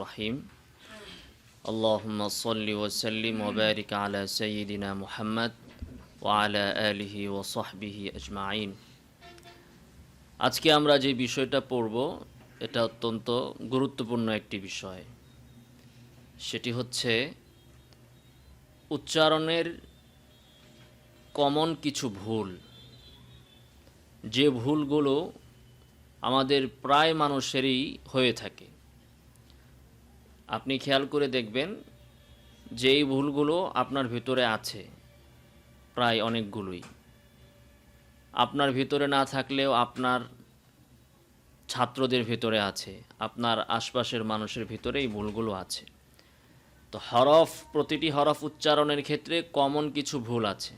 الرحيم اللهم صل وسلم وبارك على سيدنا محمد وعلى آله وصحبه أجمعين আজকে আমরা যে বিষয়টা পড়ব এটা অত্যন্ত গুরুত্বপূর্ণ একটি বিষয় সেটি হচ্ছে উচ্চারণের কমন কিছু ভুল যে ভুলগুলো আমাদের প্রায় মানুষেরই হয়ে থাকে আপনি খেয়াল করে দেখবেন যে এই ভুলগুলো আপনার ভিতরে আছে, প্রায় অনেকগুলোই। আপনার ভিতরে না থাকলেও আপনার ছাত্রদের ভিতরে আছে, আপনার আশপাশের মানুষের ভিতরে এই ভুলগুলো আছে। তো হরফ, প্রতিটি হরফ উচ্চারণের ক্ষেত্রে কমন কিছু ভুল আছে।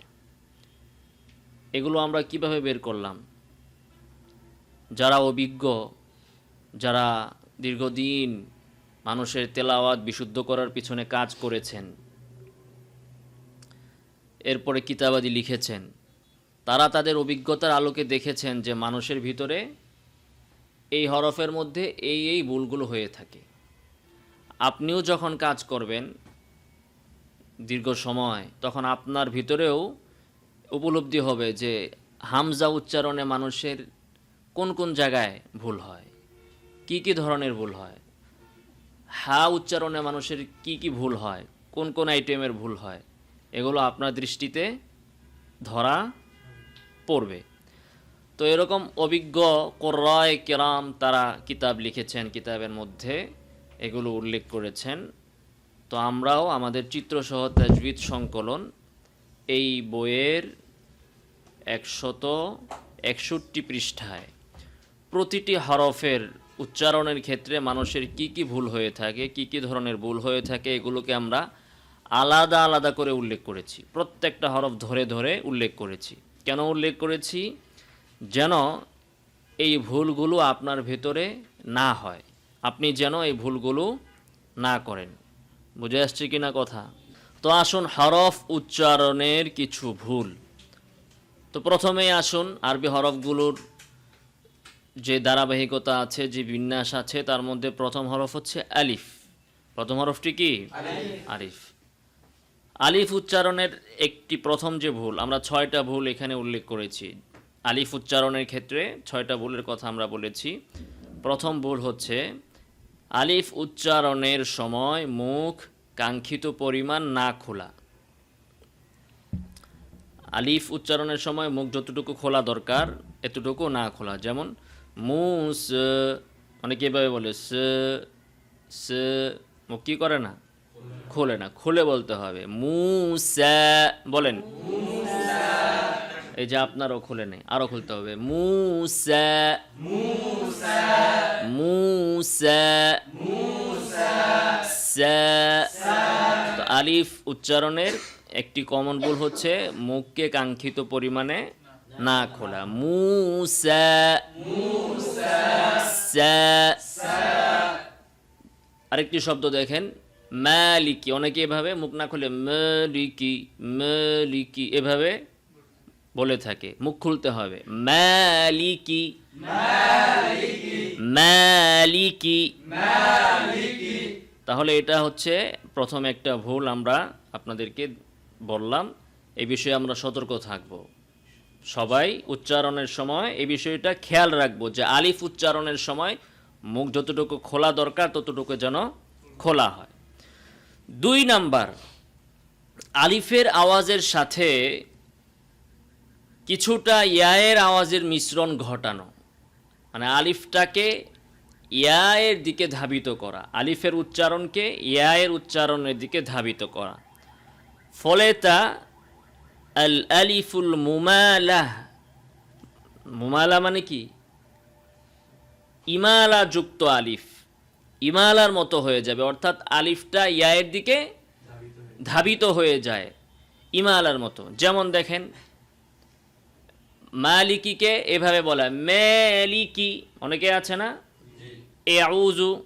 এগুলো আমরা কীভাবে বের করলাম? যারা অভিজ্ঞ, যারা দীর্ঘদিন মানুষের তেলাওয়াত বিশুদ্ধ করার পিছনে কাজ করেছেন। এরপরে কিতাবাদি লিখেছেন। তারা তাদের অভিজ্ঞতার আলোকে দেখেছেন যে মানুষের ভিতরে এই হরফের মধ্যে এই এই ভুলগুলো হয়ে থাকে। আপনিও যখন কাজ করবেন দীর্ঘ সময়, তখন আপনার ভিতরেও উপলব্ধি হবে যে হামজা উচ্চারণে মানুষের কোন কোন জায়গায় ভুল হয়, কি কি ধরনের ভুল হয়। হা উচ্চারণে মানুষের কি কি ভুল হয়, কোন কোন আইটেমের ভুল হয়, এগুলো আপনার দৃষ্টিতে ধরা পড়বে। তো এরকম অভিজ্ঞ কোরয় কেরাম তারা কিতাব লিখেছেন, কিতাবের মধ্যে এগুলো উল্লেখ করেছেন। তো আমরাও আমাদের চিত্রসহ তাজবিদ সংকলন এই বইয়ের একশত একষট্টি পৃষ্ঠায় প্রতিটি হরফের উচ্চারণের ক্ষেত্রে মানুষের কি কি ভুল হয়ে থাকে, কি কি ধরনের ভুল হয়ে থাকে, এগুলোকে আমরা আলাদা আলাদা করে উল্লেখ করেছি। প্রত্যেকটা হরফ ধরে ধরে উল্লেখ করেছি। কেন উল্লেখ করেছি? যেন এই ভুলগুলো আপনার ভেতরে না হয়। আপনি যেন এই ভুলগুলো না করেন। বুঝে আসছে কি না কথা? তো আসুন হরফ উচ্চারণের কিছু ভুল। তো প্রথমেই আসুন আরবি হরফগুলোর যে ধারাবাহিকতা আছে যে বিন্যাস আছে তার মধ্যে প্রথম হরফ হচ্ছে আলিফ। প্রথম হরফটি কি? আলিফ। আলিফ। উচ্চারণের একটি প্রথম যে ভুল আমরা ছয়টা ভুল এখানে উল্লেখ করেছি। আলিফ উচ্চারণের ক্ষেত্রে ছয়টা ভুলের কথা আমরা বলেছি। প্রথম ভুল হচ্ছে আলিফ উচ্চারণের সময় মুখ কাঙ্ক্ষিত পরিমাণ না খোলা। আলিফ উচ্চারণের সময় মুখ যতটুকু খোলা দরকার এতটুকু না খোলা। যেমন মুস অনেকে এভাবে বলে, স স মুখ কি করে না? খোলে না, খুলে বলতে হবে। মুসা বলেন। এই যে আপনারও খুলে নেই আরও খুলতে হবে। মুসা তো আলিফ উচ্চারণের একটি কমন ভুল হচ্ছে, মুখকে কাঙ্ক্ষিত পরিমাণে না খোলা। আরেকটি শব্দ দেখেন। মালিকি। অনেকে এভাবে মুখ না খুলে মালিকি মালিকি এভাবে বলে থাকে। মুখ খুলতে হবে। মালিকি। মালিকি। তাহলে এটা হচ্ছে প্রথম একটা ভুল আমরা আপনাদেরকে বললাম। এই বিষয়ে আমরা সতর্ক থাকব। সবাই উচ্চারণের সময় এই বিষয়টা খেয়াল রাখব যে আলিফ উচ্চারণের সময় মুখ যতটুকু খোলা দরকার ততটুকু যেন খোলা হয়। দুই নাম্বার, আলিফের আওয়াজের সাথে কিছুটা ইয়ায়ের আওয়াজের মিশ্রণ ঘটানো মানে আলিফটাকে ইয়ায়ের দিকে ধাবিত করা, আলিফের উচ্চারণকে ইয়ায়ের উচ্চারণের দিকে ধাবিত করা। ফলে তা আল আলিফুল মুমালাহ। মুমালা মানে কি? ইমালা যুক্ত আলিফ। ইমালার মতো হয়ে যাবে অর্থাৎ আলিফটা ইয়ায়ের দিকে ধাবিত হয়ে যায় ইমালার মতো। যেমন দেখেন মালিকিকে এভাবে বলা মেলিকি অনেকে আছে না? এ আউজু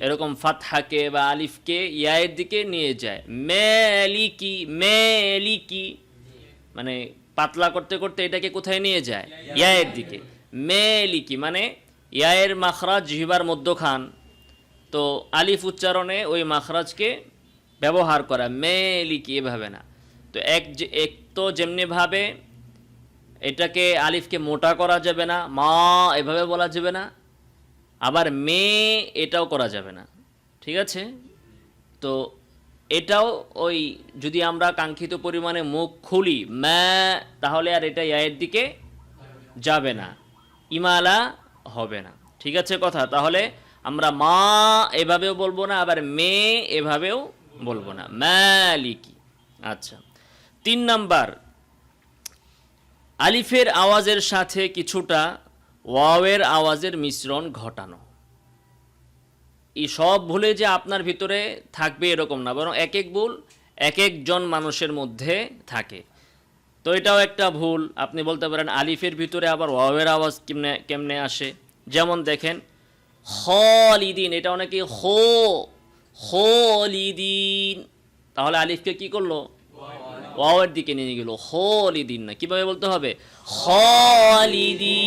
এরকম ফাতহাকে বা আলিফকে ইয়ায়ের দিকে নিয়ে যায়। মেলিকি মেলিকি। মানে পাতলা করতে করতে এটাকে কোথায় নিয়ে যায়? ইয়ায়ের দিকে। মেলিকি মানে ইয়ায়ের মাখরাজ জিহিবার মধ্যখান। তো আলিফ উচ্চারণে ওই মাখরাজকে ব্যবহার করা। মেলিকি এভাবে না। তো এক যে, এক তো যেমনিভাবে এটাকে আলিফকে মোটা করা যাবে না, মা এভাবে বলা যাবে না। আবার মেয়ে এটাও করা যাবে না। ঠিক আছে? তো এটাও ওই যদি আমরা কাঙ্ক্ষিত পরিমাণে মুখ খুলি ম্যা তাহলে আর এটা ইয়ায়ের দিকে যাবে না। ইমালা হবে না। ঠিক আছে কথা? তাহলে আমরা মা এভাবেও বলব না, আবার মেয়ে এভাবেও বলব না। ম্যালিকি আচ্ছা। তিন নাম্বার। আলিফের আওয়াজের সাথে কিছুটা ওয়াওয়ের আওয়াজের মিশ্রণ ঘটানো। এই সব ভুলে যে আপনার ভিতরে থাকবে এরকম না, বরং এক এক ভুল এক একজন মানুষের মধ্যে থাকে। তো এটাও একটা ভুল, আপনি বলতে পারেন আলিফের ভিতরে আবার ওয়াওয়ের আওয়াজ কেমনে কেমনে আসে? যেমন দেখেন হলিদিন এটা অনেকে হো, হলিদিন। তাহলে আলিফকে কি করল? ওয়াওয়ের দিকে নিয়ে গেল হলিদিন না, কীভাবে বলতে হবে? হলিদিন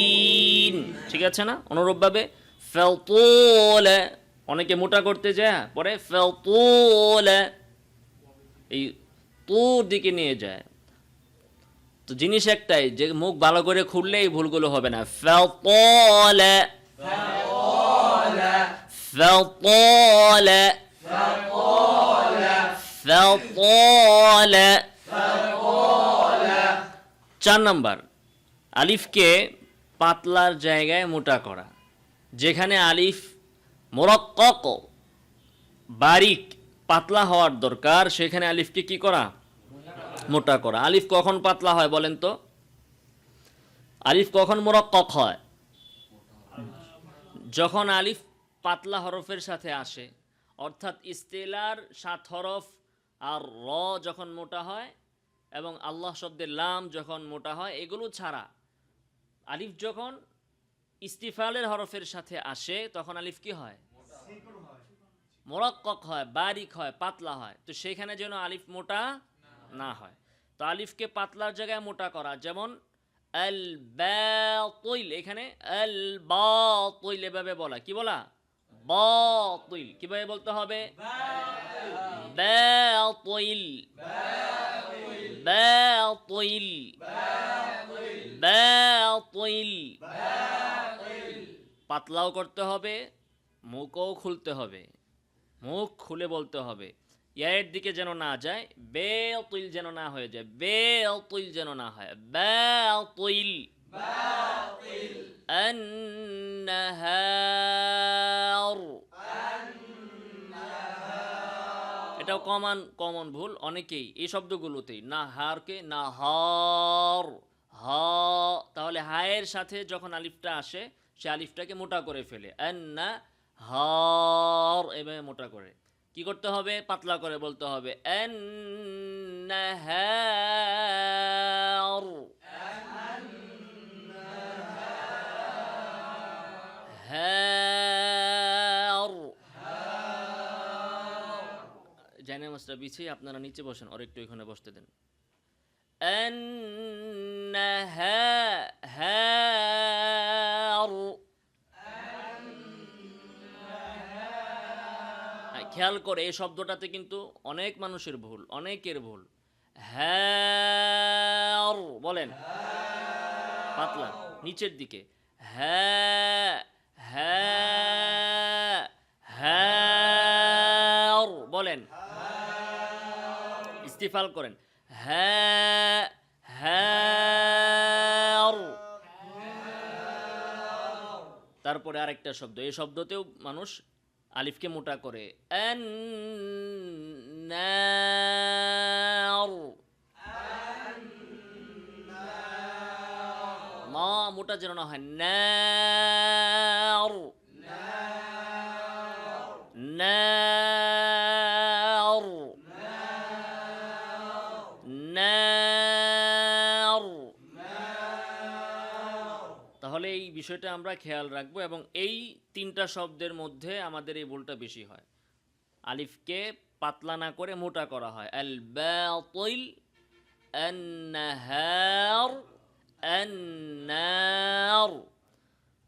ঠিক আছে না? অনুরূপভাবে, ফেলতোলে, অনেকে মোটা করতে যায় পরে ফেলতোলে, এই তোর দিকে নিয়ে যায়। তো জিনিস একটাই, যে মুখ ভালো করে খুললে এই ভুলগুলো হবে না। ফেলতোলে ফেলতোলে ফেলতোলে। চার নাম্বার, আলিফকে পাতলার জায়গায় মোটা করা, যেখানে আলিফ মোরক্কক, বারিক, পাতলা হওয়ার দরকার, সেখানে আলিফকে কি করা? মোটা করা। আলিফ কখন পাতলা হয় বলেন তো? আলিফ কখন মোরক্কক হয়? যখন আলিফ পাতলা হরফের সাথে আসে, অর্থাৎ ইস্তেলার সাত হরফ আর র যখন মোটা হয় এবং আল্লাহ শব্দের লাম যখন মোটা হয়, এগুলো ছাড়া আলিফ যখন ইস্তিফালের হরফের সাথে আসে, তখন আলিফ কি হয়? মোরক্কক হয়, বারিক হয়, পাতলা হয়। তো সেখানে যেন আলিফ মোটা না হয়। তো আলিফকে পাতলার জায়গায় মোটা করা, যেমন আল বাতিল, এখানে আল বাতিল এভাবে বলা। কি বলা? বাতিল। কীভাবে বলতে হবে? বাতিল। বাতিল বাতিল পাতলাও করতে হবে মুখও খুলতে হবে মুখ খুলে বলতে হবে ইয়ার দিকে যেন না যায় বেতুইল যেন না হয়ে যায় বেতুইল যেন না হয় বেতুইল النهار কমন কমন ভুল অনেকেই এই শব্দগুলোতেই। না হারকে, না হর, হ, তাহলে হায়ের সাথে যখন আলিফটা আসে, সে আলিফটাকে মোটা করে ফেলে। না, হর, এভাবে মোটা করে। কি করতে হবে? পাতলা করে বলতে হবে। এন হ্যাঁ বিছানাটা বিছিয়ে আপনারা নিচে বসেন আর একটু এখানে বসতে দেন। হ্যাঁ, হ্যাঁ। খেয়াল করে, এই শব্দটাতে কিন্তু অনেক মানুষের ভুল, অনেকের ভুল। হ্যাঁ বলেন। পাতলা, নিচের দিকে। হ্যাঁ হ্যাঁ। ইস্তিফাল করেন। হ্যাঁ, হ্যাঁ তারপরে আরেকটা শব্দ। এই শব্দতেও মানুষ আলিফকে মোটা করে। মা, মোটা যেন না হয়। না বিষয়টা আমরা খেয়াল রাখবো এবং এই তিনটা শব্দের মধ্যে আমাদের এই ভুলটা বেশি হয় আলিফকে পাতলা না করে মোটা করা হয় আল বাতিল النهار النار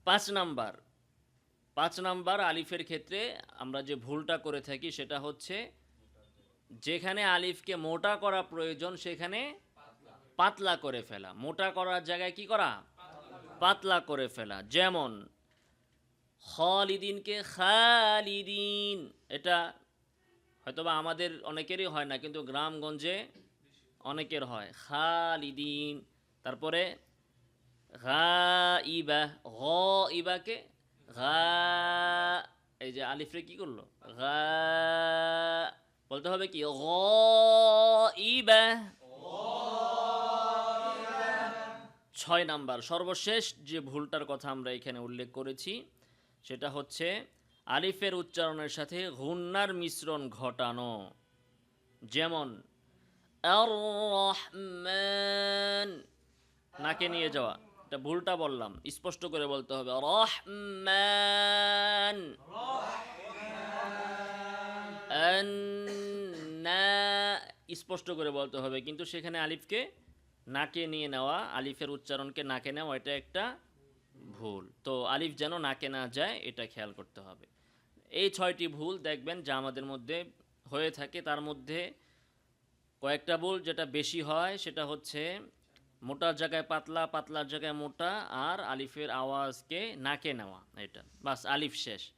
পাঁচ নাম্বার পাঁচ নাম্বার আলিফের ক্ষেত্রে আমরা যে ভুলটা করে থাকি সেটা হচ্ছে যেখানে আলিফকে মোটা করা প্রয়োজন সেখানে পাতলা করে ফেলা মোটা করার জায়গায় কি করা পাতলা করে ফেলা। যেমন, খালিদিনকে খালিদিন। এটা হয়তোবা আমাদের অনেকেরই হয় না, কিন্তু গ্রামগঞ্জে অনেকের হয়। খালিদিন। তারপরে ইবা ঘ ইবাকে এই যে আলিফরে কি করল? ঘা বলতে হবে কি? ঘ ইবা। ছয় নাম্বার, সর্বশেষ যে ভুলটার কথা আমরা এখানে উল্লেখ করেছি, সেটা হচ্ছে আলিফের উচ্চারণের সাথে ঘূর্ণার মিশ্রণ ঘটানো। যেমন রহমান নাকে নিয়ে যাওয়া। এটা ভুলটা বললাম, স্পষ্ট করে বলতে হবে। রহমান স্পষ্ট করে বলতে হবে। কিন্তু সেখানে আলিফকে নাকে নিয়ে নেওয়া, আলিফের উচ্চারণকে নাকে নেওয়া, এটা একটা ভুল। তো আলিফ যেন নাকে না যায়, এটা খেয়াল করতে হবে। এই ছয়টি ভুল দেখবেন যা আমাদের মধ্যে হয়ে থাকে। তার মধ্যে কয়েকটা ভুল যেটা বেশি হয়, সেটা হচ্ছে মোটার জায়গায় পাতলা, পাতলার জায়গায় মোটা, আর আলিফের আওয়াজকে নাকে নেওয়া, এটা। বাস, আলিফ শেষ।